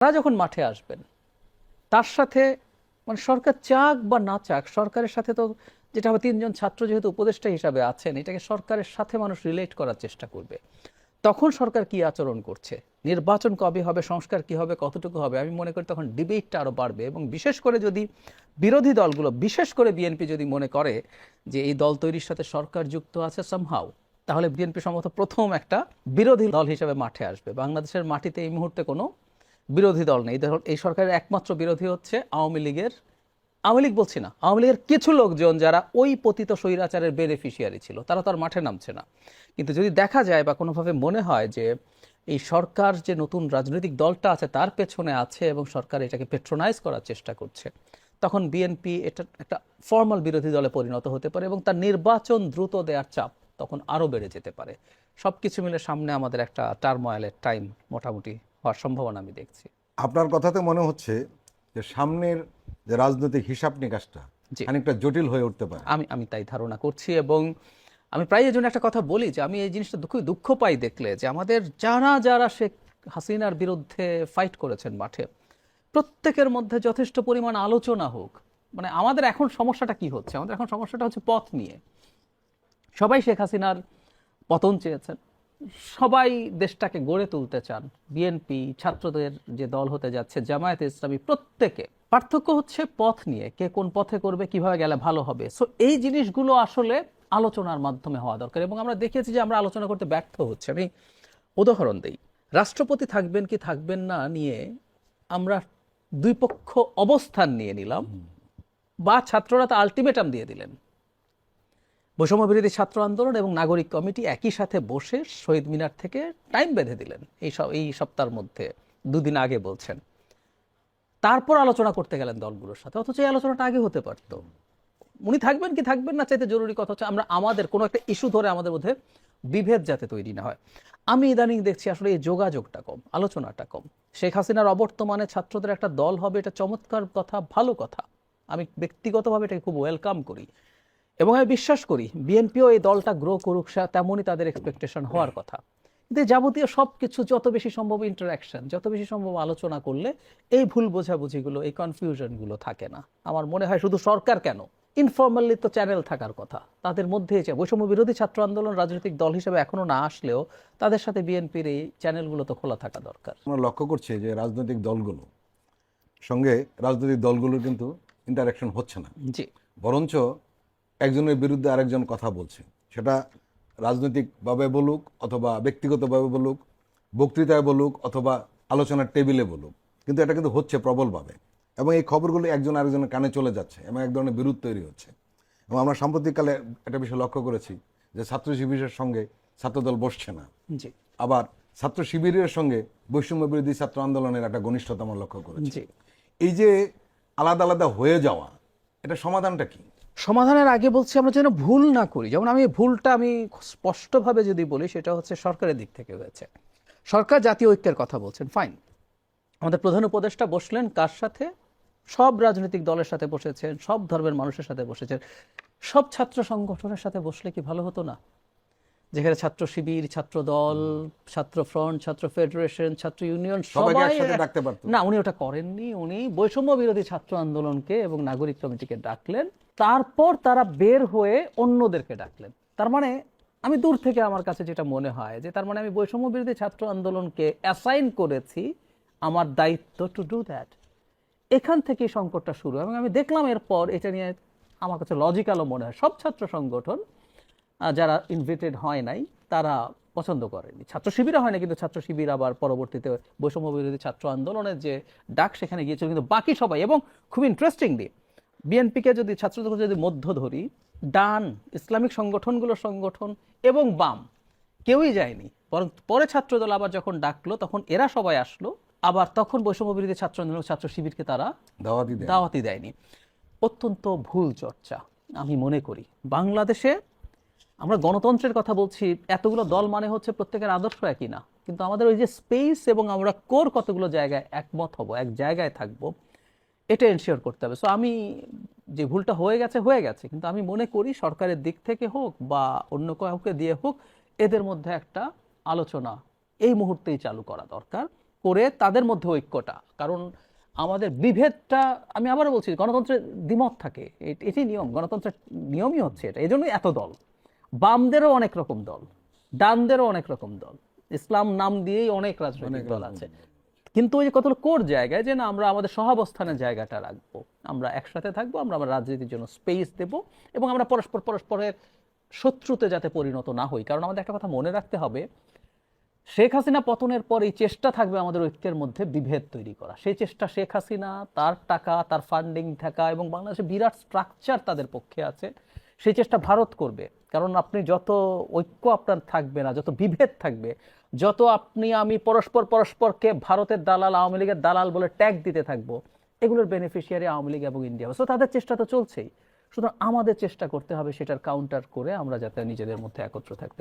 তারা যখন মাঠে আসবেন, তার সাথে মানে সরকার চাক বা না চাক, সরকারের সাথে তো যেটা হবে, তিনজন ছাত্র যেহেতু উপদেষ্টা হিসাবে আছেন, এটাকে সরকারের সাথে মানুষ রিলেট করার চেষ্টা করবে। তখন সরকার কি আচরণ করছে? নির্বাচন কবে হবে? সংস্কার কি হবে? কতটুকু হবে? আমি মনে করি তখন ডিবেটটা আরও বাড়বে এবং বিশেষ করে যদি বিরোধী দলগুলো, বিশেষ করে বিএনপি যদি মনে করে যে এই দল তৈরির সাথে সরকার যুক্ত আছে সামহাও তাহলে বিএনপি সম্ভবত প্রথম একটা বিরোধী দল হিসেবে মাঠে আসবে। বাংলাদেশের মাটিতে এই মুহূর্তে কোনো বিরোধী দল নেই। এই সরকারের একমাত্র বিরোধী হচ্ছে আওয়ামী লীগের আওয়ামী লীগ বলছি না, আওয়ামী লীগের কিছু লোকজন যারা ওই পতিত স্বৈরাচারের বেনিফিশিয়ারি ছিল, তারা তো আর মাঠে নামছে না। কিন্তু যদি দেখা যায় বা কোনোভাবে মনে হয় যে এই সরকার যে নতুন রাজনৈতিক দলটা আছে, তার পেছনে আছে এবং সরকার এটাকে পেট্রোনাইজ করার চেষ্টা করছে, তখন বিএনপি এটা একটা ফর্মাল বিরোধী দলে পরিণত হতে পারে এবং তার নির্বাচন দ্রুত দেওয়ার চাপ তখন আরও বেড়ে যেতে পারে। সব কিছু মিলে সামনে আমাদের একটা টার্ময়েলের টাইম মোটামুটি হওয়ার সম্ভাবনা আমি দেখছি। আপনার কথাতে মনে হচ্ছে যে সামনের যে রাজনৈতিক হিসাব নিকাশটা জি। খানিকটা জটিল হয়ে উঠতে পারে। আমি আমি তাই ধারণা করছি এবং আমি প্রায় এই জন্য একটা কথা বলি যে আমি এই জিনিসটা দুঃখ দুঃখ পাই দেখলে যে আমাদের যারা যারা শেখ হাসিনার বিরুদ্ধে ফাইট করেছেন মাঠে প্রত্যেকের মধ্যে যথেষ্ট পরিমাণ আলোচনা হোক মানে আমাদের এখন সমস্যাটা কি হচ্ছে? আমাদের এখন সমস্যাটা হচ্ছে পথ নিয়ে। সবাই শেখ হাসিনার পতন চেয়েছেন। সবাই দেশটাকে গড়ে তুলতে চান। বিএনপি ছাত্রদের যে দল হতে যাচ্ছে, জামায়াতে ইসলামী প্রত্যেকে। পার্থক্য হচ্ছে পথ নিয়ে, কে কোন পথে করবে, কীভাবে গেলে ভালো হবে। সো এই জিনিসগুলো আসলে আলোচনার মাধ্যমে হওয়া দরকার এবং আমরা দেখেছি যে আমরা আলোচনা করতে ব্যর্থ হচ্ছে। আমি উদাহরণ দিই। রাষ্ট্রপতি থাকবেন কি থাকবেন না নিয়ে আমরা দুই পক্ষ অবস্থান নিয়ে নিলাম, বা ছাত্ররা তো আলটিমেটাম দিয়ে দিলেন। বৈষম্য বিরোধী ছাত্র আন্দোলন এবং নাগরিক কমিটি একই সাথে বসে শহীদ মিনার থেকে টাইম বেঁধে দিলেন। এই এই সপ্তাহের মধ্যে দুদিন আগে বলছেন। তারপর আলোচনা করতে গেলেন দলগুলোর সাথে, অথচ এই আলোচনাটা আগে হতে পারতো। উনি থাকবেন কি থাকবেন না চাইতে জরুরি কথা হচ্ছে, আমরা আমাদের কোনো একটা ইস্যু ধরে আমাদের মধ্যে বিভেদ যাতে তৈরি না হয়। আমি ইদানিং দেখছি আসলে এই যোগাযোগটা কম, আলোচনাটা কম। শেখ হাসিনার অবর্তমানে ছাত্রদের একটা দল হবে, এটা চমৎকার কথা, ভালো কথা। আমি ব্যক্তিগতভাবে এটাকে খুব ওয়েলকাম করি। এবং আমি বিশ্বাস করি বিএনপিও এই দলটা গ্রো করুক তেমনই তাদের এক্সপেকটেশন হওয়ার কথা। কিন্তু যাবতীয় সব কিছু যত বেশি সম্ভব ইন্টারাকশন যত বেশি সম্ভব আলোচনা করলে এই ভুল বোঝাবুঝিগুলো এই কনফিউশনগুলো থাকে না। আমার মনে হয় শুধু সরকার কেন? ইনফর্মালি তো চ্যানেল থাকার কথা। তাদের মধ্যে যে বৈষম্য বিরোধী ছাত্র আন্দোলন রাজনৈতিক দল হিসেবে এখনও না আসলেও তাদের সাথে বিএনপির এই চ্যানেলগুলো তো খোলা থাকা দরকার। আমরা লক্ষ্য করছি যে রাজনৈতিক দলগুলো সঙ্গে রাজনৈতিক দলগুলোর কিন্তু ইন্টারাকশন হচ্ছে না। জি। বরঞ্চ একজনের বিরুদ্ধে আরেকজন কথা বলছে। সেটা রাজনৈতিকভাবে বলুক অথবা ব্যক্তিগতভাবে বলুক বক্তৃতায় বলুক অথবা আলোচনার টেবিলে বলুক। কিন্তু এটা কিন্তু হচ্ছে প্রবলভাবে। এবং এই খবরগুলো একজন আরেকজনের কানে চলে যাচ্ছে এবং এক ধরনের বিরোধ তৈরি হচ্ছে। এবং আমরা সাম্প্রতিককালে একটা বিষয় লক্ষ্য করেছি যে ছাত্র শিবিরের সঙ্গে ছাত্রদল বসছে না। আবার ছাত্র শিবিরের সঙ্গে বৈষম্য বিরোধী ছাত্র আন্দোলনের একটা ঘনিষ্ঠতা আমরা লক্ষ্য করেছি। এই যে আলাদা আলাদা হয়ে যাওয়া এটা সমাধানটা কি? সমাধানের আগে বলছি আমরা যেন ভুল না করি। যেমন আমি ভুলটা আমি স্পষ্টভাবে যদি বলি, সেটা হচ্ছে সরকারের দিক থেকে হয়েছে। সরকার জাতীয় ঐক্যের কথা বলছেন ফাইন আমাদের প্রধান উপদেষ্টা বসলেন কার সাথে? সব রাজনৈতিক দলের সাথে বসেছেন, সব ধর্মের মানুষের সাথে বসেছেন। সব ছাত্র সংগঠনের সাথে বসলে কি ভালো হতো না? যেখানে ছাত্র শিবির ছাত্র দল ছাত্র ফ্রন্ট ছাত্র ফেডারেশন ছাত্র ইউনিয়ন সবাই ডাকতে পারতো। না উনি ওটা করেননি। উনি বৈষম্য বিরোধী ছাত্র আন্দোলনকে এবং নাগরিক কমিটিকে ডাকলেন। তারপর তারা বের হয়ে অন্যদেরকে ডাকলেন। তার মানে আমি দূর থেকে আমার কাছে যেটা মনে হয় যে তার মানে আমি বৈষম্য বিরোধী ছাত্র আন্দোলনকে অ্যাসাইন করেছি। আমার দায়িত্ব টু ডু দ্যাট এখান থেকেই সংকটটা শুরু। এবং আমি দেখলাম এরপর এটা নিয়ে আমার কাছে লজিক্যালও মনে হয়। সব ছাত্র সংগঠন যারা ইনভিটেড হয় নাই তারা পছন্দ করেনি ছাত্র শিবিরে হয় না কিন্তু ছাত্র শিবির আবার পরবর্তীতে বৈষম্য বিরোধী ছাত্র আন্দোলনের যে ডাক সেখানে গিয়েছিল কিন্তু বাকি সবাই এবং খুব ইন্টারেস্টিংলি বিএনপিকে যদি ছাত্রদের যদি মধ্য ধরি ডান ইসলামিক সংগঠনগুলোর সংগঠন এবং বাম কেউই যায়নি। বরং পরে ছাত্রদল আবার যখন ডাকলো তখন এরা সবাই আসলো আবার তখন বৈষম্য বিরোধী ছাত্র আন্দোলন ছাত্র শিবিরকে তারা দাওয়াতি দাওয়াতি দেয়নি। অত্যন্ত ভুল চর্চা আমি মনে করি। বাংলাদেশে আমরা গণতন্ত্রের কথা বলছি, এতগুলো দল মানে হচ্ছে প্রত্যেকের আদর্শ একই না। কিন্তু আমাদের ওই যে স্পেস এবং আমরা কোর কতগুলো জায়গায় একমত হব, এক জায়গায় থাকব, এটা এনশিওর করতে হবে। সো আমি যে ভুলটা হয়ে গেছে হয়ে গেছে। কিন্তু আমি মনে করি সরকারের দিক থেকে হোক বা অন্য কাউকে দিয়ে হোক, এদের মধ্যে একটা আলোচনা এই মুহূর্তেই চালু করা দরকার, করে তাদের মধ্যে ঐক্যটা। কারণ আমাদের বিভেদটা, আমি আবারও বলছি, গণতন্ত্রের দ্বিমত থাকে। এটি নিয়ম, গণতন্ত্রের নিয়মই হচ্ছে এটা। এই জন্যই এত দল। বামদেরও অনেক রকম দল ডানদেরও অনেক রকম দল। ইসলাম নাম দিয়েই অনেক রাজনৈতিক দল আছে। কিন্তু ওই যে কতগুলো কোর জায়গায় যে না আমরা আমাদের সহাবস্থানের জায়গাটা রাখব আমরা একসাথে থাকব আমরা আমার রাজনীতির জন্য স্পেস দেব এবং আমরা পরস্পর পরস্পরের শত্রুতে যাতে পরিণত না হই। কারণ আমাদের একটা কথা মনে রাখতে হবে শেখ হাসিনা পতনের পর এই চেষ্টা থাকবে আমাদের ঐক্যের মধ্যে বিভেদ তৈরি করা। সেই চেষ্টা শেখ হাসিনা তার টাকা তার ফান্ডিং থাকা এবং বাংলাদেশে বিরাট স্ট্রাকচার তাদের পক্ষে আছে সেই চেষ্টা ভারত করবে। কারণ আপনি যত ঐক্য আপনার থাকবে না, যত বিভেদ থাকবে, যত আপনি, আমি পরস্পর পরস্পরকে ভারতের দালাল, আওয়ামী লীগের দালাল বলে ট্যাগ দিতে থাকব, এগুলোর বেনিফিশিয়ারি আওয়ামী লীগ এবং ইন্ডিয়া। সো তাদের চেষ্টা তো চলছেই। সুতরাং আমাদের চেষ্টা করতে হবে সেটার কাউন্টার করে আমরা যাতে নিজেদের মধ্যে একত্র থাকতে